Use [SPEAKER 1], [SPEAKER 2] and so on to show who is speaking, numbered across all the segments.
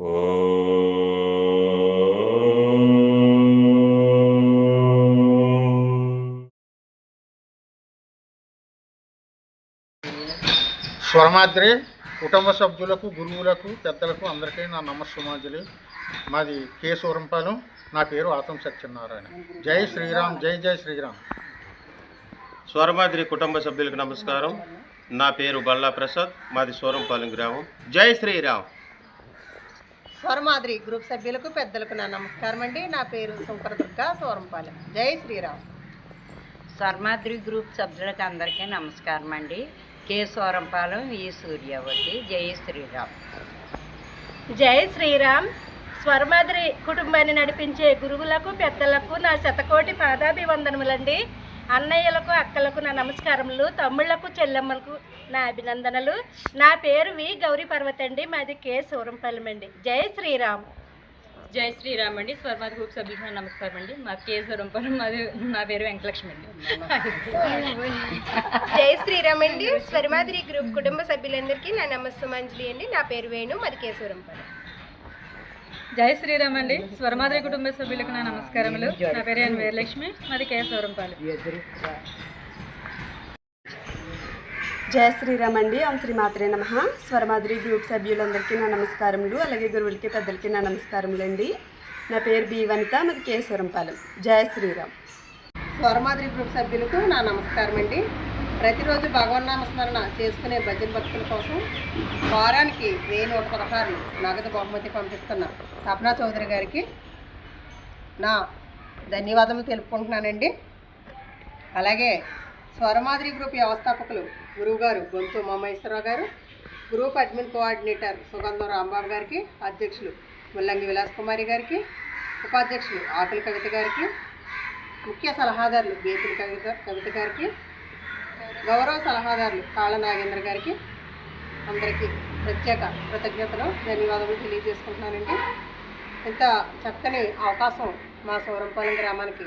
[SPEAKER 1] స్వరమాద్రి కుటుంబ సభ్యులకు గురువులకు పెద్దలకు అందరికీ నా నమస్సుమాంజలి. మాది కే సూరంపాలెం. నా పేరు ఆతం సత్యనారాయణ. జై శ్రీరామ్ జై జై శ్రీరామ్.
[SPEAKER 2] స్వర్మాద్రి కుటుంబ సభ్యులకు నమస్కారం. నా పేరు బల్లా ప్రసాద్. మాది సూరంపాలెం గ్రామం. జై శ్రీరామ్.
[SPEAKER 3] స్వరమాదిరి గ్రూప్ సభ్యులకు పెద్దలకు నా నమస్కారం అండి. నా పేరు శంకర దుర్గా సోరంపాలెం. జై శ్రీరామ్.
[SPEAKER 4] స్వర్మాద్రి గ్రూప్ సభ్యులకు అందరికీ నమస్కారం అండి. కె సోరంపాలెం ఈ సూర్యవతి. జై శ్రీరామ్.
[SPEAKER 5] జై శ్రీరామ్. స్వర్మాద్రి కుటుంబాన్ని నడిపించే గురువులకు పెద్దలకు నా శతకోటి పాదాభివందనములండి. అన్నయ్యలకు అక్కలకు నా నమస్కారములు తమ్ముళ్ళకు చెల్లెమ్మలకు నా అభినందనలు. నా పేరు వి గౌరీ పర్వత్ అండి మాది కే సూరంపల్లి అండి. జై శ్రీరామ్.
[SPEAKER 6] జై శ్రీరామ్ అండి. స్వర్మాది గ్రూప్ సభ్యులకు నమస్కారం అండి. మా కేశవరం పరం మాది నా పేరు వెంకటలక్ష్మి అండి.
[SPEAKER 7] జై శ్రీరామ్ అండి. స్వర్మాదిరి గ్రూప్ కుటుంబ సభ్యులందరికీ నా నమస్సుమంజలి అండి. నా పేరు వేణు మరి కేశవరంపల్లి
[SPEAKER 6] జై శ్రీరామ్ అండి స్వర్మాద్రి కుటుంబ సభ్యులకు నా నమస్కారములు. నా పేరు ఎన్ వీరలక్ష్మి. మాది కేశవరంపాలి
[SPEAKER 8] జయ శ్రీరామ్ అండి ఓం శ్రీ మాత్రే నమ. స్వరమాదిరి గ్రూప్ సభ్యులందరికీ నా నమస్కారములు అలాగే గురువులకి పెద్దలకి నా నమస్కారములు అండి నా పేరు బి వనిత మాది కేశవరంపాలెం జయ శ్రీరామ్.
[SPEAKER 3] స్వరమాదిరి గ్రూప్ సభ్యులకు నా నమస్కారం అండి ప్రతిరోజు భగవన్నామ స్మరణ చేసుకునే భజన భక్తుల కోసం వారానికి వెయ్యి నూట పదహారు నగదు బహుమతి పంపిస్తున్న. తపనా చౌదరి గారికి నా ధన్యవాదములు తెలుపుకుంటున్నానండి. అలాగే స్వరమాదిరి గ్రూప్ వ్యవస్థాపకులు గురువుగారు గొంతు ఉమామహేశ్వరరావు గారు గ్రూప్ అడ్మిన్ కోఆర్డినేటర్ సుగంధం రాంబాబు గారికి అధ్యక్షులు ముల్లంగి విలాస్ కుమారి గారికి ఉపాధ్యక్షులు ఆకుల కవిత గారికి ముఖ్య సలహాదారులు బేతుల కవిత కవిత గారికి గౌరవ సలహాదారులు కాళ్ళ నాగేంద్ర గారికి అందరికీ ప్రత్యేక కృతజ్ఞతలు ధన్యవాదాలు తెలియజేసుకుంటున్నానండి. ఇంత చక్కని అవకాశం మా సౌరంపాలెం గ్రామానికి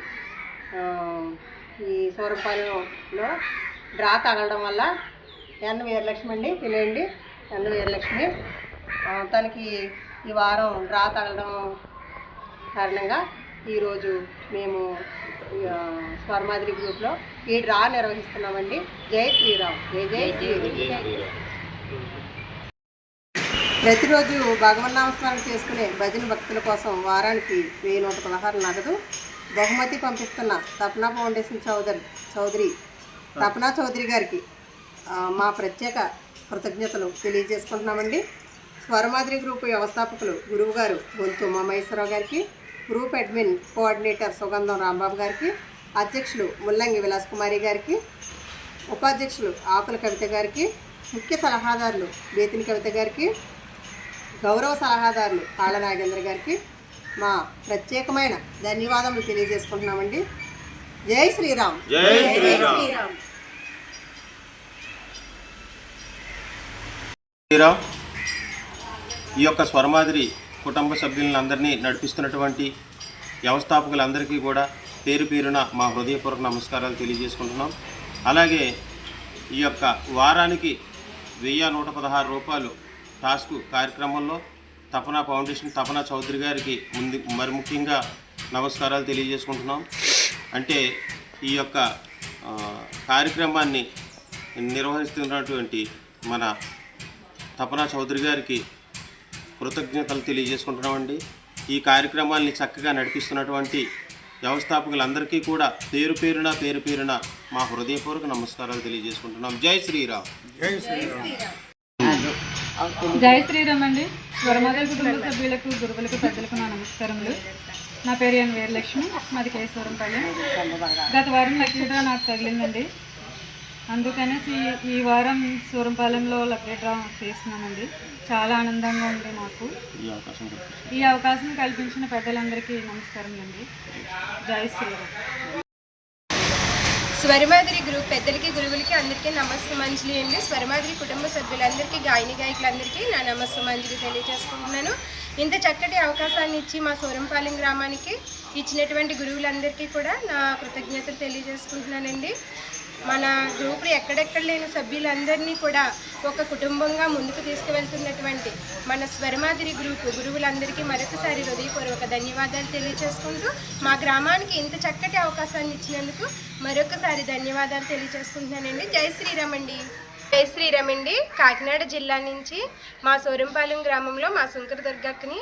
[SPEAKER 3] ఈ సౌరంపాలెంలో డ్రా తగలడం వల్ల ఎన్ వీరలక్ష్మి అండి తెలియండి ఎన్ వీరలక్ష్మి. తనకి ఈ వారం డ్రా తగలడం కారణంగా ఈరోజు మేము స్వర్మాదిరి గ్రూప్లో ఈ డ్రా నిర్వహిస్తున్నామండి. జై శ్రీరామ్. జై జై శ్రీరామ్. ప్రతిరోజు భగవన్నామస్మరణ చేసుకునే భజన భక్తుల కోసం వారానికి వెయ్యి నూట పదహారు నగదు బహుమతి పంపిస్తున్న తపనా ఫౌండేషన్ చౌదరి చౌదరి తపనా చౌదరి గారికి మా ప్రత్యేక కృతజ్ఞతలు తెలియజేసుకుంటున్నామండి. స్వరమాదిరి గ్రూప్ వ్యవస్థాపకులు గురువు గారు గొంతు ఉమామహేశ్వరరావు గారికి గ్రూప్ అడ్మిన్ కోఆర్డినేటర్ సుగంధం రాంబాబు గారికి అధ్యక్షులు ముల్లంగి విలాస్ కుమారి గారికి ఉపాధ్యక్షులు ఆకుల కవిత గారికి ముఖ్య సలహాదారులు బేతిని కవిత గారికి గౌరవ సలహాదారులు కాళ్ళ నాగేంద్ర గారికి మా ప్రత్యేకమైన ధన్యవాదములు తెలియజేసుకుంటున్నామండి. జై శ్రీరామ్.
[SPEAKER 2] జై శ్రీరామ్. శ్రీరామ్ ఈ యొక్క స్వరమాదిరి కుటుంబ సభ్యులందరినీ నడిపిస్తున్నటువంటి వ్యవస్థాపకులందరికీ కూడా పేరు పేరున మా హృదయపూర్వక నమస్కారాలు తెలియజేసుకుంటున్నాం. అలాగే ఈ యొక్క వారానికి వెయ్యి నూట పదహారు రూపాయలు టాస్క్ కార్యక్రమంలో తపనా ఫౌండేషన్ తపనా చౌదరి గారికి ముందు మరి ముఖ్యంగా నమస్కారాలు తెలియజేసుకుంటున్నాం. అంటే ఈ యొక్క కార్యక్రమాన్ని నిర్వహిస్తున్నటువంటి మన తపనా చౌదరి గారికి కృతజ్ఞతలు తెలియజేసుకుంటున్నామండి. ఈ కార్యక్రమాల్ని చక్కగా నడిపిస్తున్నటువంటి వ్యవస్థాపకులందరికీ కూడా పేరు పేరున పేరు పేరున మా హృదయపూర్వక నమస్కారాలు తెలియజేసుకుంటున్నాం. జై శ్రీరామ్.
[SPEAKER 1] జై శ్రీరామ్.
[SPEAKER 6] జై శ్రీరామ్ అండి. స్వర్మాది కుటుంబ సభ్యులకు గురువులకు పెద్దలకు నా నమస్కారములు. నా పేరు ఎన్ వీరలక్ష్మి మాది కేశవరంపల్లి గత వారం లక్కీ డ్రా నాకు తగిలిందండి. అందుకనేసి ఈ- ఈ వారం సూరంపాలెంలో లక్కీ డ్రా తీస్తున్నామండి చాలా ఆనందంగా ఉంది నాకు
[SPEAKER 2] ఈ అవకాశం
[SPEAKER 6] కల్పించిన పెద్దలందరికీ నమస్కారం అండి. జై శ్రీరామ్.
[SPEAKER 7] స్వరమాదిరి గ్రూప్ పెద్దలకి గురువులకి అందరికీ నమస్సుమంజలి అండి. స్వరమాదిరి కుటుంబ సభ్యులందరికీ గాయని గాయకులందరికీ నా నమస్సుమంజలి తెలియజేసుకుంటున్నాను. ఇంత చక్కటి అవకాశాన్ని ఇచ్చి మా సూరంపాలెం గ్రామానికి ఇచ్చినటువంటి గురువులందరికీ కూడా నా కృతజ్ఞతలు తెలియజేసుకుంటున్నానండి. మన గ్రూప్ ఎక్కడెక్కడ లేని సభ్యులందరినీ కూడా ఒక కుటుంబంగా ముందుకు తీసుకువెళ్తున్నటువంటి మన స్వరమాదిరి గ్రూపు గురువులందరికీ మరొకసారి హృదయపూర్వక ధన్యవాదాలు తెలియజేసుకుంటూ మా గ్రామానికి ఇంత చక్కటి అవకాశాన్ని ఇచ్చినందుకు మరొకసారి ధన్యవాదాలు తెలియజేసుకుంటున్నానండి. జై శ్రీరామండి. జై శ్రీరామండి. కాకినాడ జిల్లా నుంచి మా సోరంపాలెం గ్రామంలో మా శంకర దుర్గక్కని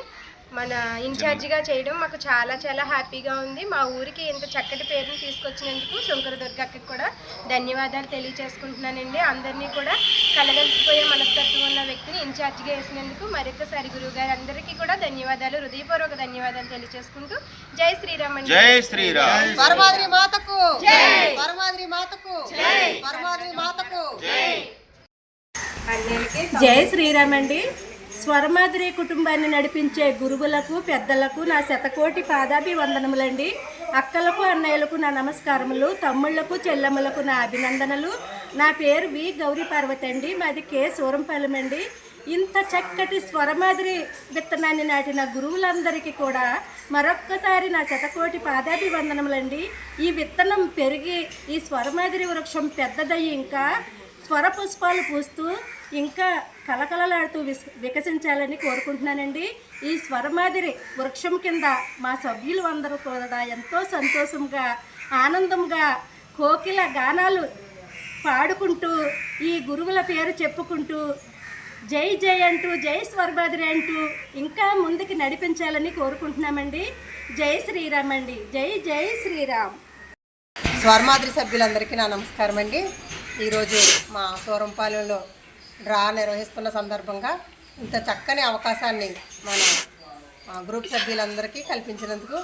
[SPEAKER 7] మన ఇన్ఛార్జిగా చేయడం మాకు చాలా చాలా హ్యాపీగా ఉంది. మా ఊరికి ఇంత చక్కటి పేరుని తీసుకొచ్చినందుకు శంకర దుర్గక్కకి కూడా ధన్యవాదాలు తెలియజేసుకుంటున్నానండి అందరినీ కూడా కలగలిసిపోయే మనస్తత్వం ఉన్న వ్యక్తిని ఇన్ఛార్జిగా వేసినందుకు మరొకసారి గురువు గారు అందరికీ కూడా ధన్యవాదాలు. హృదయపూర్వక ధన్యవాదాలు తెలియజేసుకుంటూ జై శ్రీరామ్ అండి.
[SPEAKER 2] జై శ్రీరామ్.
[SPEAKER 3] పరమాద్రి మాతకు. పరమాద్రి మాతకు. పరమాద్రి మాతకు.
[SPEAKER 5] జై శ్రీరామ్ అండి. స్వరమాదిరి కుటుంబాన్ని నడిపించే గురువులకు పెద్దలకు నా శతకోటి పాదాభివందనములండి. అక్కలకు అన్నయ్యలకు నా నమస్కారములు తమ్ముళ్ళకు చెల్లెమ్మలకు నా అభినందనలు. నా పేరు వి. గౌరీ పార్వతి అండి. మాది కే. సూరంపాలెం అండి. ఇంత చక్కటి స్వరమాదిరి విత్తనాన్ని నాటిన గురువులందరికీ కూడా మరొక్కసారి నా శతకోటి పాదాభివందనములండి. ఈ విత్తనం పెరిగి ఈ స్వరమాదిరి వృక్షం పెద్దదయ్యి ఇంకా స్వర పుష్పాలు పూస్తూ ఇంకా కలకలలాడుతూ విస్ వికసించాలని కోరుకుంటున్నానండి. ఈ స్వరమాదిరి వృక్షం కింద మా సభ్యులు అందరూ కూడా ఎంతో సంతోషంగా ఆనందంగా కోకిల గానాలు పాడుకుంటూ ఈ గురువుల పేరు చెప్పుకుంటూ జై జై అంటూ జై స్వర్బాదిరి అంటూ ఇంకా ముందుకు నడిపించాలని కోరుకుంటున్నామండి. జై శ్రీరామ్ అండి. జై జై శ్రీరామ్.
[SPEAKER 3] స్వర్మాద్రి సభ్యులందరికీ నా నమస్కారం అండి ఈరోజు మా సోరంపాలెంలో డ్రా నిర్వహిస్తున్న సందర్భంగా ఇంత చక్కని అవకాశాన్ని మన గ్రూప్ సభ్యులందరికీ కల్పించినందుకు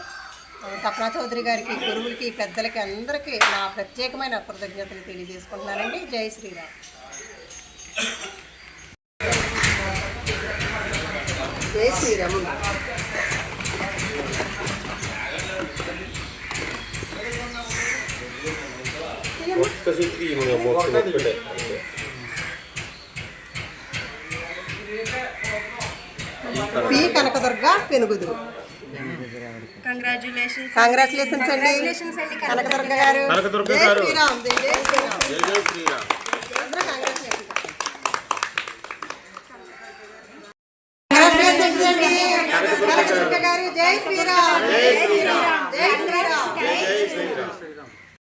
[SPEAKER 3] తపనా చౌదరి గారికి గురువులకి పెద్దలకి అందరికీ నా ప్రత్యేకమైన కృతజ్ఞతలు తెలియజేసుకుంటున్నానండి. జై శ్రీరామ్. జై Sriram. P Kanakadurga Penuguduru.
[SPEAKER 7] Congratulations
[SPEAKER 3] congratulations అండి. కనకదుర్గ గారు.
[SPEAKER 2] కనకదుర్గ
[SPEAKER 3] జై
[SPEAKER 2] గారు.
[SPEAKER 3] శ్రీరామ్.
[SPEAKER 2] జై శ్రీరామ్.